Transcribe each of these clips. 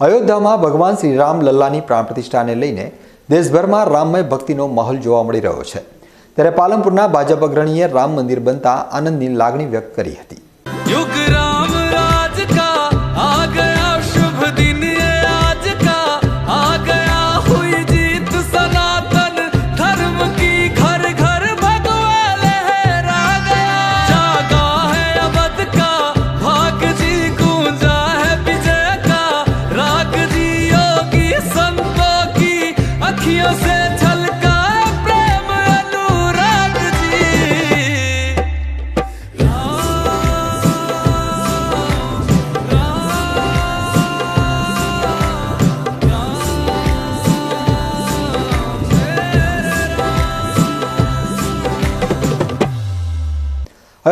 અયોધ્યામાં ભગવાન શ્રી રામ લલ્લાની પ્રાણ પ્રતિષ્ઠાને લઈને દેશભરમાં રામમય ભક્તિનો માહોલ જોવા મળી રહ્યો છે. ત્યારે પાલનપુરના ભાજપ અગ્રણીએ રામ મંદિર બનતા આનંદની લાગણી વ્યક્ત કરી હતી.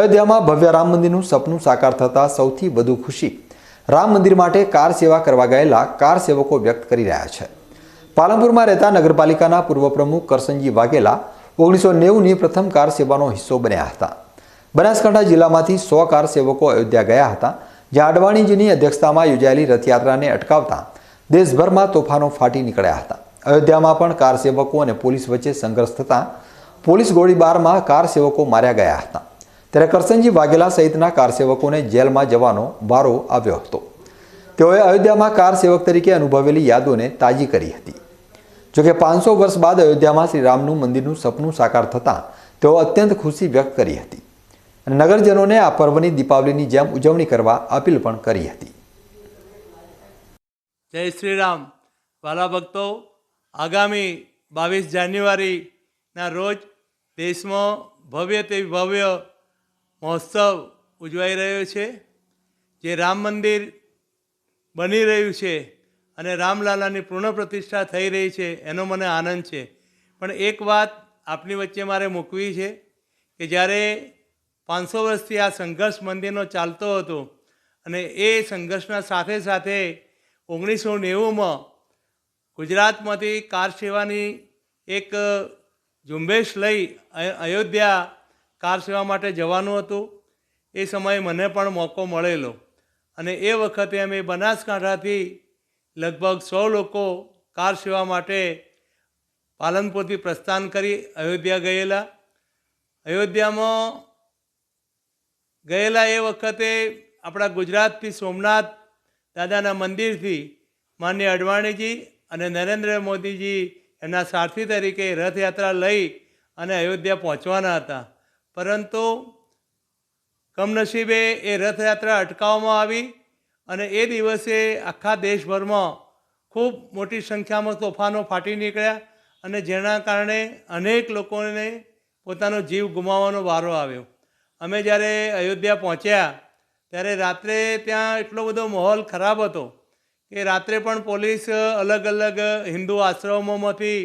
અયોધ્યામાં ભવ્ય રામ મંદિરનું સપનું સાકાર થતાં સૌથી વધુ ખુશી. રામ મંદિર માટે કાર સેવા કરવા ગયેલા કાર સેવકો વ્યક્ત કરી રહ્યા છે. પાલનપુરમાં રહેતા નગરપાલિકાના પૂર્વ પ્રમુખ કરસનજી વાઘેલા ઓગણીસો નેવુંની પ્રથમ કાર સેવાનો હિસ્સો બન્યા હતા. બનાસકાંઠા જિલ્લામાંથી સો કાર સેવકો અયોધ્યા ગયા હતા, જ્યાં અડવાણીજીની અધ્યક્ષતામાં યોજાયેલી રથયાત્રાને અટકાવતા દેશભરમાં તોફાનો ફાટી નીકળ્યા હતા. અયોધ્યામાં પણ કાર સેવકો અને પોલીસ વચ્ચે સંઘર્ષ થતાં પોલીસ ગોળીબારમાં કાર સેવકો માર્યા ગયા હતા. ત્યારે કરસનજી વાઘેલા સહિતના કારસેવકોને જેલમાં જવાનો વારો આવ્યો હતો. તેઓએ અયોધ્યામાં કાર સેવક તરીકે અનુભવેલી યાદોને તાજી કરી હતી. જોકે પાંચસો વર્ષ બાદ અયોધ્યામાં શ્રી રામનું મંદિરનું સપનું સાકાર થતાં તેઓ અત્યંત ખુશી વ્યક્ત કરી હતી અને નગરજનોને આ પર્વની દીપાવલીની જેમ ઉજવણી કરવા અપીલ પણ કરી હતી. જય શ્રી રામ વાલા ભક્તો, આગામી બાવીસ જાન્યુઆરીના રોજ દેશમાં ભવ્ય તે ભવ્ય મહોત્સવ ઉજવાઈ રહ્યો છે, જે રામ મંદિર બની રહ્યું છે અને રામલાલાની પૂર્ણ પ્રતિષ્ઠા થઈ રહી છે, એનો મને આનંદ છે. પણ એક વાત આપની વચ્ચે મારે મૂકવી છે કે જ્યારે પાંચસો વર્ષથી આ સંઘર્ષ મંદિરનો ચાલતો હતો અને એ સંઘર્ષના સાથે સાથે ઓગણીસો નેવુંમાં ગુજરાતમાંથી કાર સેવાની એક ઝુંબેશ લઈ અયોધ્યા કાર સેવા માટે જવાનું હતું. એ સમયે મને પણ મોકો મળેલો. અને એ વખતે અમે બનાસકાંઠાથી લગભગ સો લોકો કાર સેવા માટે પાલનપુરથી પ્રસ્થાન કરી અયોધ્યા ગયેલા. અયોધ્યામાં ગયેલા એ વખતે આપણા ગુજરાતથી સોમનાથ દાદાના મંદિરથી માન્ય અડવાણીજી અને નરેન્દ્ર મોદીજી એમના સારથી તરીકે રથયાત્રા લઈ અને અયોધ્યા પહોંચવાના હતા. પરંતુ કમનસીબે એ રથયાત્રા અટકાવવામાં આવી અને એ દિવસે આખા દેશભરમાં ખૂબ મોટી સંખ્યામાં તોફાનો ફાટી નીકળ્યા અને જેના કારણે અનેક લોકોને પોતાનો જીવ ગુમાવવાનો વારો આવ્યો. અમે જ્યારે અયોધ્યા પહોંચ્યા, ત્યારે રાત્રે ત્યાં એટલો બધો માહોલ ખરાબ હતો કે રાત્રે પણ પોલીસ અલગ અલગ હિન્દુ આશ્રમોમાંથી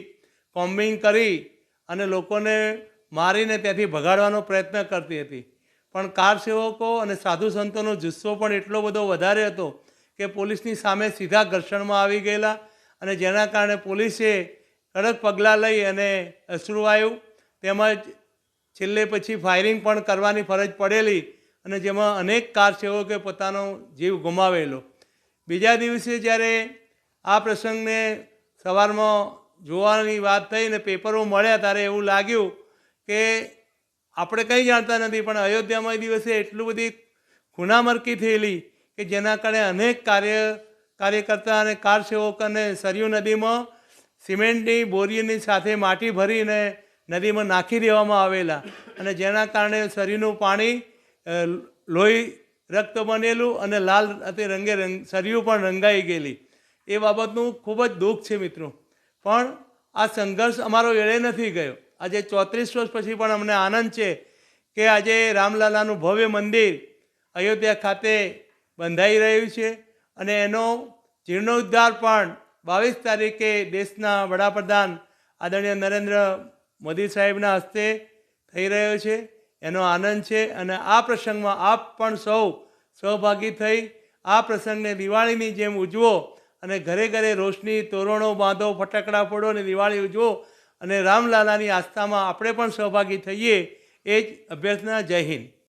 કોમ્બિંગ કરી અને લોકોને મારીને ત્યાંથી ભગાડવાનો પ્રયત્ન કરતી હતી. પણ કાર સેવકો અને સાધુ સંતોનો જુસ્સો પણ એટલો બધો વધારે હતો કે પોલીસની સામે સીધા ઘર્ષણમાં આવી ગયેલા અને જેના કારણે પોલીસે કડક પગલાં લઈ અને અશ્રુવાયુ તેમજ છેલ્લે પછી ફાયરિંગ પણ કરવાની ફરજ પડેલી અને જેમાં અનેક કાર સેવકે પોતાનો જીવ ગુમાવેલો. બીજા દિવસે જ્યારે આ પ્રસંગને સવારમાં જોવાની વાત થઈ ને પેપરો મળ્યા ત્યારે એવું લાગ્યું કે આપણે કંઈ જાણતા નથી, પણ અયોધ્યામાં એ દિવસે એટલું બધી ખૂનામરકી થયેલી કે જેના કારણે અનેક કાર્ય, કાર્યકર્તા અને કાર સેવકોને સરયુ નદીમાં સિમેન્ટની બોરીની સાથે માટી ભરીને નદીમાં નાખી દેવામાં આવેલા. અને જેના કારણે સરયુનું પાણી લોહી રક્ત બનેલું અને લાલ તે રંગે રંગ, સરયું પણ રંગાઈ ગયેલી. એ બાબતનું ખૂબ જ દુઃખ છે મિત્રો. પણ આ સંઘર્ષ અમારો એળે નથી ગયો. આજે ચોત્રીસ વર્ષ પછી પણ અમને આનંદ છે કે આજે રામલાલાનું ભવ્ય મંદિર અયોધ્યા ખાતે બંધાઈ રહ્યું છે અને એનો જીર્ણોદ્ધાર પણ બાવીસ તારીખે દેશના વડાપ્રધાન આદરણીય નરેન્દ્ર મોદી સાહેબના હસ્તે થઈ રહ્યો છે. એનો આનંદ છે અને આ પ્રસંગમાં આપ પણ સૌ સહભાગી થઈ આ પ્રસંગને દિવાળીની જેમ ઉજવો અને ઘરે ઘરે રોશની, તોરણો બાંધો, ફટાકડા ફોડો અને દિવાળી ઉજવો અને રામલાલાની આસ્થામાં આપણે પણ સહભાગી થઈએ એ જ અભ્યર્થના જય હિન્દ.